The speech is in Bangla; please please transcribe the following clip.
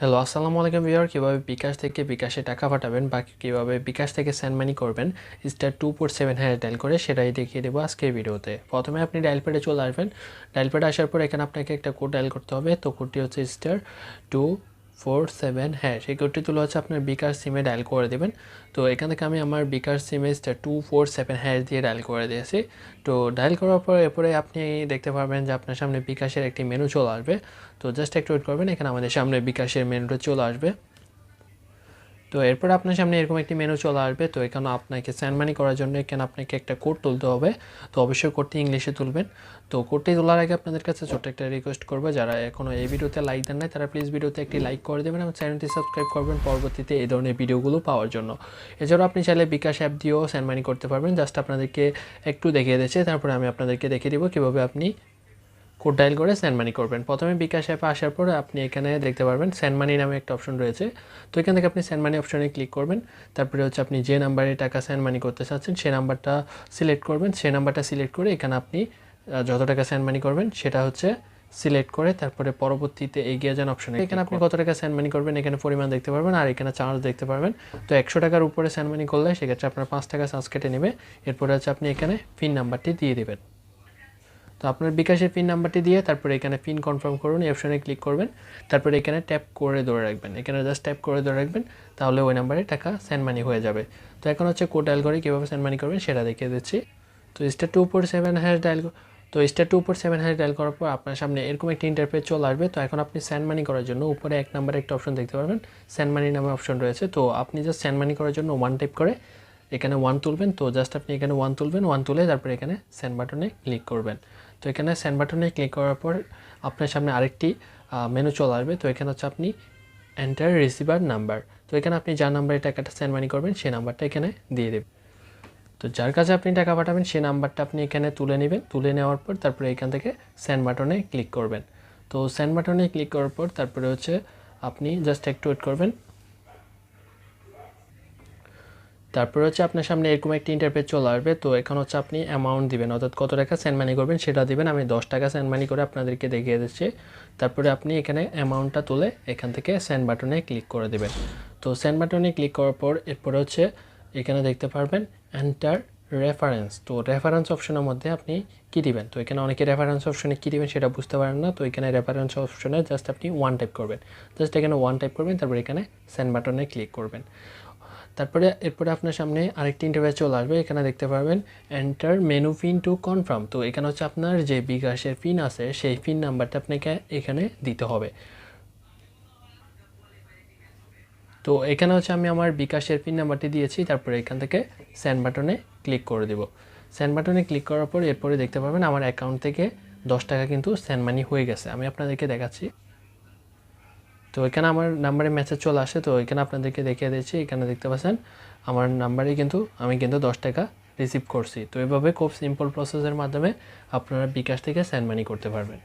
হ্যালো আসসালামু আলাইকুম ভিউয়ার কীভাবে বিকাশ থেকে বিকাশে টাকা পাঠাবেন বা কীভাবে বিকাশ থেকে সেন্ড মানি করবেন স্টার টু ফোর সেভেন হ্যাঁ ডায়াল করে সেটাই দেখিয়ে দেবো আজকের ভিডিওতে। প্রথমে আপনি ডায়াল প্যাডে চলে আসবেন। ডায়াল প্যাডে আসার পর এখানে আপনাকে একটা কোড ডায়াল করতে হবে। তো কোডটি হচ্ছে স্টার টু ফোর সেভেন হ্যাঁ সেই কোডটি তুলে হচ্ছে আপনার বিকার সিমে ডায়াল করে দেবেন। তো এখান থেকে আমি আমার বিকার সিমে টু ফোর সেভেন হ্যাশ দিয়ে ডায়াল করে দিয়েছি। তো ডায়াল করার পর এরপরে আপনি দেখতে পারবেন যে আপনার সামনে বিকাশের একটি মেনু চলে আসবে। তো জাস্ট একটু ওয়েট করবেন, এখানে আমাদের সামনে বিকাশের মেনুটা চলে আসবে। তো এরপর আপনার সামনে এরকম একটি মেনু চলে আসবে। তো এখানে আপনাকে সেন্ড মানি করার জন্য এখানে আপনাকে একটা কোড তুলতে হবে। তো অবশ্যই কোডটি ইংলিশে তুলবেন। তো কোডটি তোলার আগে আপনাদের কাছে ছোট্ট একটা রিকোয়েস্ট করব। যারা এখনও এই ভিডিওতে লাইক দেন নাই, তারা প্লিজ ভিডিওতে একটি লাইক করে দেবেন এবং চ্যানেলটি সাবস্ক্রাইব করবেন পরবর্তীতে এই ধরনের ভিডিওগুলো পাওয়ার জন্য। এছাড়াও আপনি চাইলে বিকাশ অ্যাপ দিয়েও সেন্ড মানি করতে পারবেন। জাস্ট আপনাদেরকে একটু দেখিয়ে দিচ্ছে, তারপরে আমি আপনাদেরকে দেখিয়ে দিব কীভাবে আপনি কোড ডায়াল করে সেন্ড মানি করবেন। প্রথমে বিকাশ অ্যাপে আসার পরে আপনি এখানে দেখতে পারবেন সেন্ড মানি নামে একটা অপশন রয়েছে। তো এখান থেকে আপনি সেন্ড মানি অপশনে ক্লিক করবেন। তারপরে হচ্ছে আপনি যে নাম্বারে টাকা সেন্ড মানি করতে চাচ্ছেন সেই নাম্বারটা সিলেক্ট করবেন। সেই নাম্বারটা সিলেক্ট করে এখানে আপনি যত টাকা সেন্ড মানি করবেন, সেটা হচ্ছে সিলেক্ট করে তারপরে পরবর্তীতে এগিয়ে যান অপশনে এখানে আপনি কত টাকা সেন্ড মানি করবেন, এখানে পরিমাণ দেখতে পারবেন আর এখানে চার্জ দেখতে পারবেন। তো একশো টাকার উপরে সেন্ড মানি করলে সেক্ষেত্রে আপনার পাঁচ টাকা চার্জ কেটে নেবে। এরপরে হচ্ছে আপনি এখানে পিন নাম্বারটি দিয়ে দেবেন। তো আপনার বিকাশের পিন নাম্বারটি দিয়ে তারপরে এখানে পিন কনফার্ম করুন, এই অপশনে ক্লিক করবেন। তারপরে এখানে ট্যাপ করে ধরে রাখবেন। এখানে জাস্ট ট্যাপ করে ধরে রাখবেন, তাহলে ওই নাম্বারে টাকা সেন্ড মানি হয়ে যাবে। তো এখন হচ্ছে কোড ডায়াল করে কীভাবে সেন্ড মানি করবেন সেটা দেখিয়ে দিচ্ছি। তো star two four seven hash dial তো star two four seven hash dial করার পর আপনার সামনে এরকম একটি ইন্টারপেজ চলে আসবে। তো এখন আপনি সেন্ড মানি করার জন্য উপরে এক নাম্বারে একটা অপশন দেখতে পারবেন। সেন্ড মানি নামে অপশন রয়েছে। তো আপনি জাস্ট সেন্ড মানি করার জন্য ওয়ান টাইপ করে এখানে ওয়ান তুলবেন। তো জাস্ট আপনি এখানে ওয়ান তুলবেন ওয়ান তুলে তারপরে এখানে সেন্ড বাটনে ক্লিক করবেন। তো এখানে সেন্ড বাটনে ক্লিক করার পর আপনার সামনে আরেকটি মেনু চলে আসবে। তো এখানে হচ্ছে আপনি এন্টার রিসিভার নাম্বার তো এখানে আপনি যার নাম্বারে টাকাটা সেন্ড মানি করবেন, সেই নাম্বারটা এখানে দিয়ে দেবেন। তো যার কাছে আপনি টাকা পাঠাবেন, সেই নাম্বারটা আপনি এখানে তুলে নেবেন। তুলে নেওয়ার পর তারপরে এখান থেকে সেন্ড বাটনে ক্লিক করবেন। তো সেন্ড বাটনে ক্লিক করার পর তারপরে হচ্ছে আপনি জাস্ট একটু ওয়েট করবেন। তারপর হচ্ছে আপনার সামনে এরকম একটি ইন্টারপেজ চলে আসবে। তো এখন হচ্ছে আপনি অ্যামাউন্ট দিবেন, অর্থাৎ কত টাকা সেন্ড মানি করবেন সেটা দিবেন। আমি দশ টাকা সেন্ড মানি করে আপনাদেরকে দেখিয়ে দিচ্ছি। তারপরে আপনি এখানে অ্যামাউন্টটা তুলে এখান থেকে সেন্ড বাটনে ক্লিক করে দেবেন। তো সেন্ড বাটনে ক্লিক করার পর এরপরে হচ্ছে এখানে দেখতে পারবেন এন্টার রেফারেন্স তো রেফারেন্স অপশনের মধ্যে আপনি কী দিবেন? তো এখানে অনেকে রেফারেন্স অপশনে কী দিবেন সেটা বুঝতে পারেন না। তো এখানে রেফারেন্স অপশনে জাস্ট আপনি ওয়ান টাইপ করবেন। জাস্ট এখানে ওয়ান টাইপ করবেন, তারপর এখানে সেন্ড বাটনে ক্লিক করবেন। তারপরে এরপরে আপনার সামনে আরেকটি ইন্টারভিউ চলে আসবে, এখানে দেখতে পারবেন enter menu PIN to confirm তো এখানে হচ্ছে আপনার যে বিকাশের পিন আছে, সেই পিন নাম্বারটা আপনাকে এখানে দিতে হবে। তো এখানে হচ্ছে আমি আমার বিকাশের পিন নাম্বারটি দিয়েছি, তারপরে এখান থেকে সেন্ড বাটনে ক্লিক করে দেব। সেন্ড বাটনে ক্লিক করার পর এরপরে দেখতে পাবেন আমার অ্যাকাউন্ট থেকে দশ টাকা কিন্তু সেন্ড মানি হয়ে গেছে। আমি আপনাদেরকে দেখাচ্ছি। তো এখানে আমার নাম্বারে মেসেজ চলে আসে, তো এখানে আপনাদেরকে দেখিয়ে দিচ্ছি। এখানে দেখতে পাচ্ছেন, আমার নাম্বারে কিন্তু আমি কিন্তু দশ টাকা রিসিভ করছি। তো এভাবে খুব সিম্পল প্রসেসের মাধ্যমে আপনারা বিকাশ থেকে স্যান্ড মানি করতে পারবেন।